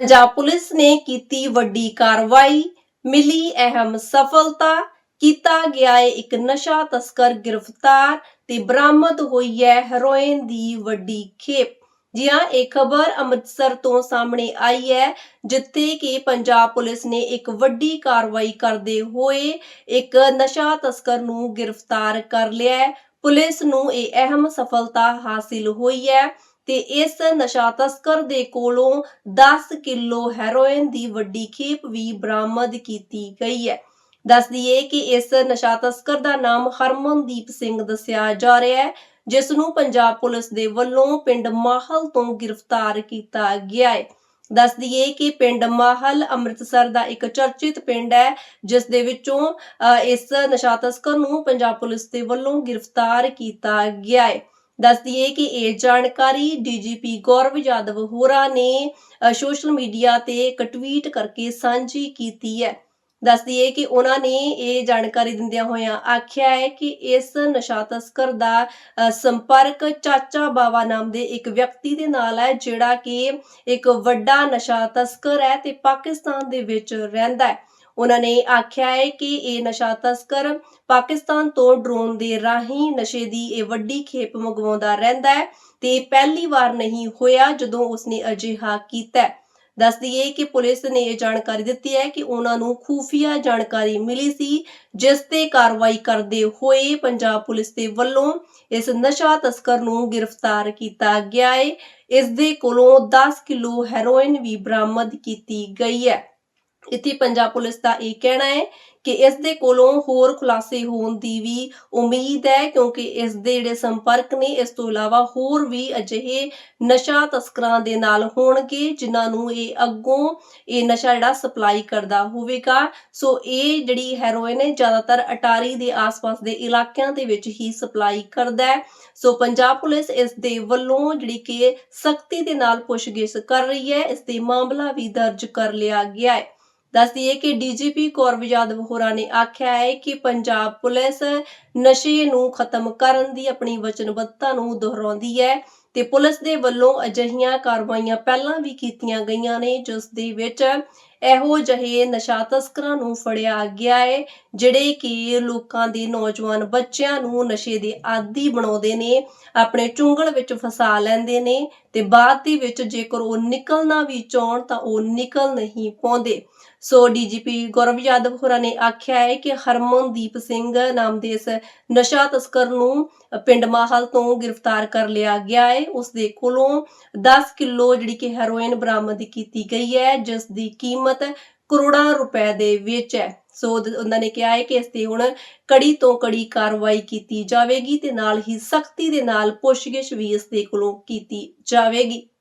Punjab police ਨੇ ਕੀਤੀ ਵੱਡੀ ਕਾਰਵਾਈ। ਮਿਲੀ ਅਹਿਮ ਸਫਲਤਾ। ਕੀਤਾ ਗਿਆ ਹੈ ਇੱਕ ਨਸ਼ਾ ਤਸਕਰ ਗ੍ਰਿਫਤਾਰ ਤੇ ਬਰਾਮਦ ਹੋਈ ਹੈ ਹੈਰੋਇਨ ਦੀ ਵੱਡੀ ਖੇਪ। ਜੀ ਹਾਂ ਇਹ ਖਬਰ ਅੰਮ੍ਰਿਤਸਰ ਤੋਂ ਸਾਹਮਣੇ ਆਈ ਹੈ, ਜਿੱਥੇ ਕਿ ਪੰਜਾਬ ਪੁਲਿਸ ਨੇ ਇੱਕ ਵੱਡੀ ਕਾਰਵਾਈ ਕਰਦੇ ਹੋਏ ਇੱਕ ਨਸ਼ਾ ਤਸਕਰ ਨੂੰ ਗ੍ਰਿਫਤਾਰ ਕਰ ਲਿਆ ਹੈ। ਪੁਲਿਸ ਨੂੰ ਇਹ ਅਹਿਮ ਸਫਲਤਾ ਹਾਸਿਲ ਹੋਈ ਹੈ। ਤੇ ਇਸ ਨਸ਼ਾ ਤਸਕਰ ਦੇ ਕੋਲੋਂ 10 ਕਿਲੋ ਹੈਰੋਇਨ ਦੀ ਵੱਡੀ ਖੇਪ ਵੀ ਬਰਾਮਦ ਕੀਤੀ ਗਈ ਹੈ। ਦੱਸ ਦਈਏ ਕਿ ਇਸ ਨਸ਼ਾ ਤਸਕਰ ਦਾ ਨਾਮ ਹਰਮਨਦੀਪ ਸਿੰਘ ਦੱਸਿਆ ਜਾ ਰਿਹਾ ਹੈ ਜਿਸ ਨੂੰ ਪੰਜਾਬ ਪੁਲਿਸ ਦੇ ਵੱਲੋਂ ਪਿੰਡ ਮਾਹਲ ਤੋਂ ਗ੍ਰਿਫਤਾਰ ਕੀਤਾ ਗਿਆ ਹੈ। ਦੱਸ ਦਈਏ ਕਿ ਪਿੰਡ ਮਾਹਲ ਅੰਮ੍ਰਿਤਸਰ ਦਾ ਇੱਕ ਚਰਚਿਤ ਪਿੰਡ ਹੈ ਜਿਸ ਦੇ ਵਿੱਚੋਂ ਅ, ਇਸ ਨਸ਼ਾ ਤਸਕਰ ਨੂੰ ਪੰਜਾਬ ਪੁਲਿਸ ਦੇ ਵੱਲੋਂ ਗ੍ਰਿਫਤਾਰ ਕੀਤਾ ਗਿਆ ਹੈ। ਦੱਸ ਦਈਏ ਕਿ ਇਹ ਜਾਣਕਾਰੀ ਡੀਜੀਪੀ ਗੌਰਵ ਯਾਦਵ ਹੋਰਾਂ ਨੇ ਸੋਸ਼ਲ ਮੀਡੀਆ ਤੇ ਇੱਕ ਟਵੀਟ ਕਰਕੇ ਸਾਂਝੀ ਕੀਤੀ ਹੈ। ਦੱਸ ਦਈਏ ਕਿ ਉਹਨਾਂ ਨੇ ਇਹ ਜਾਣਕਾਰੀ ਦਿੰਦਿਆਂ ਹੋਇਆਂ ਆਖਿਆ ਹੈ ਕਿ ਇਸ ਨਸ਼ਾ ਤਸਕਰ ਦਾ ਸੰਪਰਕ ਚਾਚਾ ਬਾਵਾ ਨਾਮ ਦੇ ਇੱਕ ਵਿਅਕਤੀ ਦੇ ਨਾਲ ਹੈ, ਜਿਹੜਾ ਕਿ ਇੱਕ ਵੱਡਾ ਨਸ਼ਾ ਤਸਕਰ ਹੈ ਤੇ ਪਾਕਿਸਤਾਨ ਦੇ ਵਿੱਚ ਰਹਿੰਦਾ ਹੈ। ਉਹਨਾਂ ਨੇ ਆਖਿਆ ਹੈ ਕਿ ਇਹ ਨਸ਼ਾ ਤਸਕਰ ਪਾਕਿਸਤਾਨ ਤੋਂ ਡਰੋਨ ਦੇ ਰਾਹੀਂ ਨਸ਼ੇ ਦੀ ਇਹ ਵੱਡੀ ਖੇਪ ਮੰਗਵਾਉਂਦਾ ਰਹਿੰਦਾ ਹੈ ਤੇ ਪਹਿਲੀ ਵਾਰ ਨਹੀਂ ਹੋਇਆ ਜਦੋਂ ਉਸਨੇ ਅਜਿਹਾ ਕੀਤਾ ਹੈ। ਦੱਸ ਦਈਏ ਕਿ ਪੁਲਿਸ ਨੇ ਇਹ ਜਾਣਕਾਰੀ ਦਿੱਤੀ ਹੈ ਕਿ ਉਹਨਾਂ ਨੂੰ ਖੂਫੀਆ ਜਾਣਕਾਰੀ ਮਿਲੀ ਸੀ, ਜਿਸ ਤੇ ਕਾਰਵਾਈ ਕਰਦੇ ਹੋਏ ਪੰਜਾਬ ਪੁਲਿਸ ਦੇ ਵੱਲੋਂ ਇਸ ਨਸ਼ਾ ਤਸਕਰ ਨੂੰ ਗ੍ਰਿਫਤਾਰ ਕੀਤਾ ਗਿਆ ਹੈ। ਇਸ ਦੇ ਕੋਲੋਂ 10 ਕਿਲੋ ਹੈਰੋਇਨ ਵੀ ਬਰਾਮਦ ਕੀਤੀ ਗਈ ਹੈ। ਇੱਥੇ ਪੰਜਾਬ ਪੁਲਿਸ ਦਾ ਇਹ ਕਹਿਣਾ ਹੈ ਕਿ ਇਸ ਦੇ ਕੋਲੋਂ ਹੋਰ ਖੁਲਾਸੇ ਹੋਣ ਦੀ ਵੀ ਉਮੀਦ ਹੈ, ਕਿਉਂਕਿ ਇਸ ਦੇ ਜਿਹੜੇ ਸੰਪਰਕ ਨੇ, ਇਸ ਤੋਂ ਇਲਾਵਾ ਹੋਰ ਵੀ ਅਜਿਹੇ ਨਸ਼ਾ ਤਸਕਰਾਂ ਦੇ ਨਾਲ ਹੋਣਗੇ, ਜਿਨ੍ਹਾਂ ਨੂੰ ਇਹ ਅੱਗੋਂ ਇਹ ਨਸ਼ਾ ਜਿਹੜਾ ਸਪਲਾਈ ਕਰਦਾ ਹੋਵੇਗਾ। ਸੋ ਇਹ ਜਿਹੜੀ ਹੈਰੋਇਨ ਹੈ, ਜ਼ਿਆਦਾਤਰ ਅਟਾਰੀ ਦੇ ਆਸ-ਪਾਸ ਦੇ ਇਲਾਕਿਆਂ ਦੇ ਵਿੱਚ ਹੀ ਸਪਲਾਈ ਕਰਦਾ ਹੈ। ਸੋ ਪੰਜਾਬ ਪੁਲਿਸ ਇਸ ਦੇ ਵੱਲੋਂ ਜਿਹੜੀ ਕਿ ਸਖਤੀ ਦੇ ਨਾਲ ਪੁੱਛਗਿੱਛ ਕਰ ਰਹੀ ਹੈ, ਇਸ ਤੇ ਮਾਮਲਾ ਵੀ ਦਰਜ ਕਰ ਲਿਆ ਗਿਆ ਹੈ। ਦੱਸ ਦਈਏ ਕਿ ਡੀਜੀਪੀ ਕੌਰਵ ਯਾਦਵ ਹੋਰਾਂ ਨੇ ਆਖਿਆ ਹੈ ਕਿ ਪੰਜਾਬ ਪੁਲਿਸ ਨਸ਼ੇ ਨੂੰ ਖਤਮ ਕਰਨ ਦੀ ਆਪਣੀ ਵਚਨਬੱਧਤਾ ਨੂੰ ਦੁਹਰਾਉਂਦੀ ਹੈ। ਤੇ ਪੁਲਿਸ ਦੇ ਵੱਲੋਂ ਅਜਿਹੀਆਂ ਕਾਰਵਾਈਆਂ ਪਹਿਲਾਂ ਵੀ ਕੀਤੀਆਂ ਗਈਆਂ ਨੇ, ਜਿਸ ਦੇ ਵਿੱਚ ਇਹੋ ਜਿਹੇ ਨਸ਼ਾ ਤਸਕਰਾਂ ਨੂੰ ਫੜਿਆ ਗਿਆ ਹੈ, ਜਿਹੜੇ ਕਿ ਲੋਕਾਂ ਦੇ ਨੌਜਵਾਨ ਬੱਚਿਆਂ ਨੂੰ ਨਸ਼ੇ ਦੇ ਆਦੀ ਬਣਾਉਂਦੇ ਨੇ, ਆਪਣੇ ਚੁੰਗਲ ਵਿੱਚ ਫਸਾ ਲੈਂਦੇ ਨੇ ਤੇ ਬਾਅਦ ਦੇ ਵਿੱਚ ਜੇਕਰ ਉਹ ਨਿਕਲਣਾ ਵੀ ਚਾਹਣ ਤਾਂ ਉਹ ਨਿਕਲ ਨਹੀਂ ਪਾਉਂਦੇ। ਸੋ ਡੀਜੀਪੀ ਗੌਰਵ ਯਾਦਵ ਹੋਰਾਂ ਨੇ ਆਖਿਆ ਹੈ ਕਿ ਹਰਮਨਦੀਪ ਸਿੰਘ ਨਾਮ ਦੇ ਇਸ ਨਸ਼ਾ ਤਸਕਰ ਨੂੰ ਪਿੰਡ ਮਾਹਲ ਤੋਂ ਗ੍ਰਿਫਤਾਰ ਕਰ ਲਿਆ ਗਿਆ ਹੈ। ਉਸ ਦੇ ਕੋਲੋਂ 10 ਕਿਲੋ ਜਿਹੜੀ ਕਿ ਹੈਰੋਇਨ ਬਰਾਮਦ ਕੀਤੀ ਗਈ ਹੈ ਜਿਸ ਦੀ ਕੀਮਤ ਕਰੋੜਾਂ ਰੁਪਏ ਦੇ ਵਿੱਚ ਹੈ। ਸੋ ਉਹਨਾਂ ਨੇ ਕਿਹਾ ਹੈ ਕਿ ਇਸ ਤੇ ਹੁਣ ਕੜੀ ਤੋਂ ਕੜੀ ਕਾਰਵਾਈ ਕੀਤੀ ਜਾਵੇਗੀ ਤੇ ਨਾਲ ਹੀ ਸਖਤੀ ਦੇ ਨਾਲ ਪੁੱਛਗਿੱਛ ਵੀ ਇਸ ਦੇ ਕੋਲੋਂ ਕੀਤੀ ਜਾਵੇਗੀ।